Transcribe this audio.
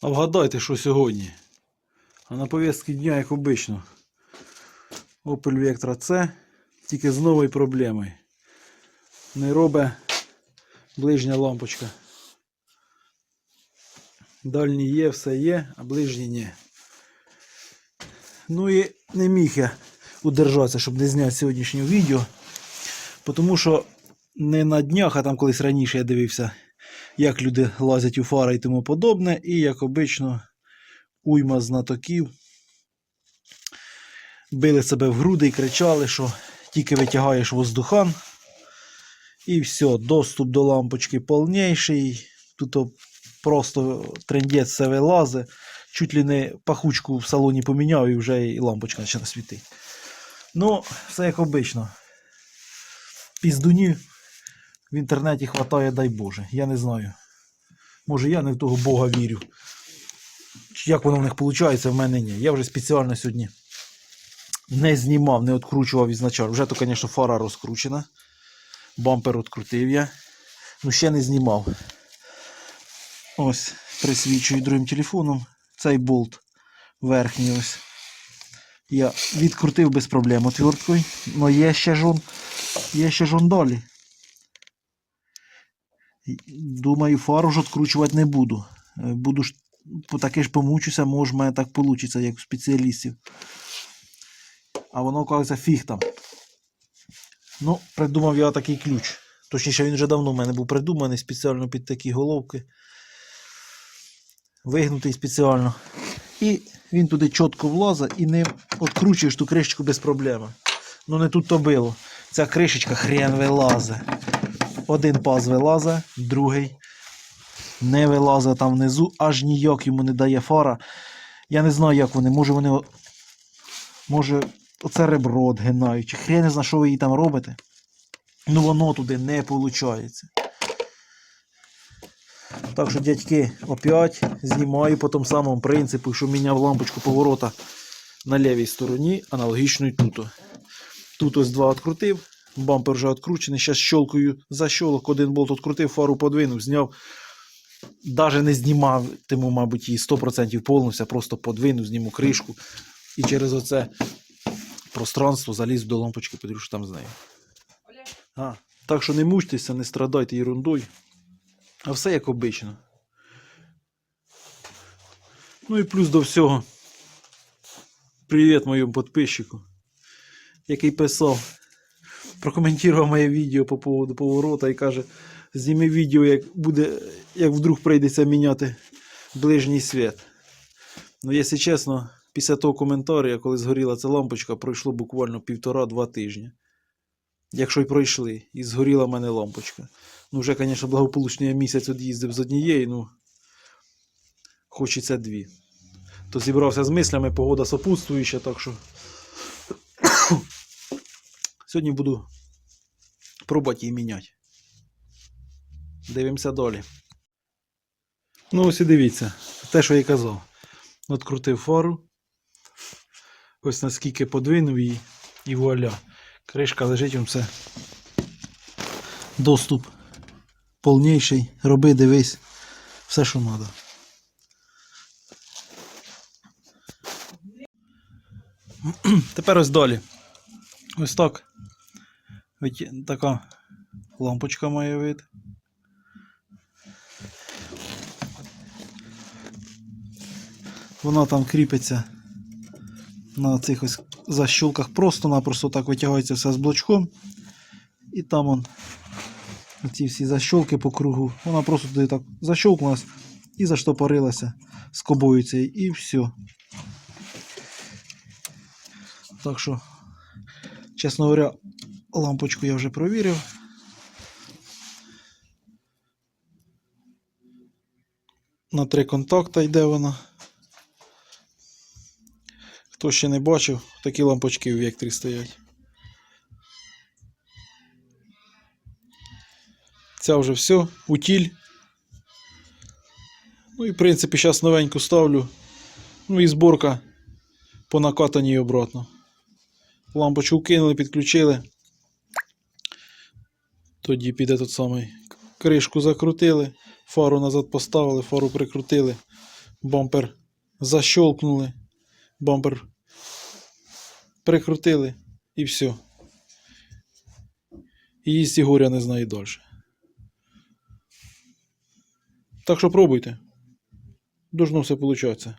А вгадайте, що сьогодні. А на повістці дня, як обично. Opel Vectra C, тільки з новою проблемою. Не робить ближня лампочка. Дальні є, все є, а ближні ні. Ну і не міг я удержатися, щоб не зняти сьогоднішнє відео. Тому що не на днях, а там колись раніше я дивився, як люди лазять у фари і тому подобне. І як обично, уйма знатоків били себе в груди і кричали, що тільки витягаєш воздухан. І все, доступ до лампочки повніший. Тут просто трендець все вилазить. Чуть ли не пахучку в салоні поміняв і вже і лампочка почала світити. Ну, все як обично. Піздунів в інтернеті хватає, дай Боже. Я не знаю. Може я не в того Бога вірю. Як воно в них виходить, в мене ні. Я вже спеціально сьогодні не знімав, не відкручував ізначально. Вже то, звісно, фара розкручена. Бампер відкрутив я. Ну, ще не знімав. Ось, присвічую другим телефоном. Цей болт верхній ось. Я відкрутив без проблем отверткою. Но є ще жон. Є ще жон далі. Думаю, фару ж відкручувати не буду. Е, Буду ж таки ж помучуся, може в мене так вийде, як у спеціалістів. А воно, кажеться, фіг там. Ну, придумав я такий ключ. Точніше, він вже давно в мене був придуманий спеціально під такі головки. Вигнутий спеціально. І він туди чітко влазить і не відкручуєш ту кришечку без проблеми. Ну не тут то било. Ця кришечка хрен вилазить. Один паз вилазить, другий не вилазить там внизу, аж ніяк йому не дає фара. Я не знаю, як вони. Може вони. Може, оце ребро. Чи хрен не знаю, що ви її там робите. Ну воно туди не виходить. Так що, дядьки, опять знімаю по тому самому принципу, що міняв лампочку поворота на лівій стороні, аналогічно і тут. Тут ось два відкрутив, бампер вже відкручений. Зараз щолкою защолок, один болт відкрутив, фару подвинув, зняв. Даже не знімав, тому, мабуть, її 100% повністю, просто подвинув, зніму кришку. І через оце пространство заліз до лампочки, подивлюсь, що там з нею. А, так що не мучтеся, не страдайте ерундою. А все як обично. Ну і плюс до всього. Привіт моєму підписчику, який писав, прокоментував моє відео по поводу поворота і каже, зніми відео, як буде, як вдруг прийдеться міняти ближній світ. Ну, якщо чесно, після того коментаря, коли згоріла ця лампочка, пройшло буквально півтора-два тижні. Якщо й пройшли, і згоріла в мене лампочка. Ну, вже, звісно, благополучний я місяць від'їздив з однієї, ну хочеться дві. То зібрався з мислями, погода сопутствуюча, так що. Сьогодні буду пробувати її міняти. Дивимося далі. Ну, ось і дивіться, те, що я казав. От крутив фару. Ось наскільки подвинув її і вуаля. Кришка лежить вам все. Доступ повніший. Роби, дивись. Все, що треба. Тепер ось далі. Ось так. Така лампочка має вид. Вона там кріпиться на цих ось защолках просто-напросто так витягається все з блочком. І там он ці всі защолки по кругу. Вона просто туди так защолкнулась і заштопорилася скобою цією, і все. Так що, чесно говоря, лампочку я вже провірив. На три контакта йде вона. Хто ще не бачив, такі лампочки в векторі стоять. Ця вже все, утіль. Ну і в принципі зараз новеньку ставлю. Ну і зборка по накатаній обратно. Лампочку кинули, підключили. Тоді піде тот самий. Кришку закрутили, фару назад поставили, фару прикрутили. Бампер защелкнули. Бампер прикрутили і все. І їсть горя не знає далі. Так що пробуйте. Должно все получатися.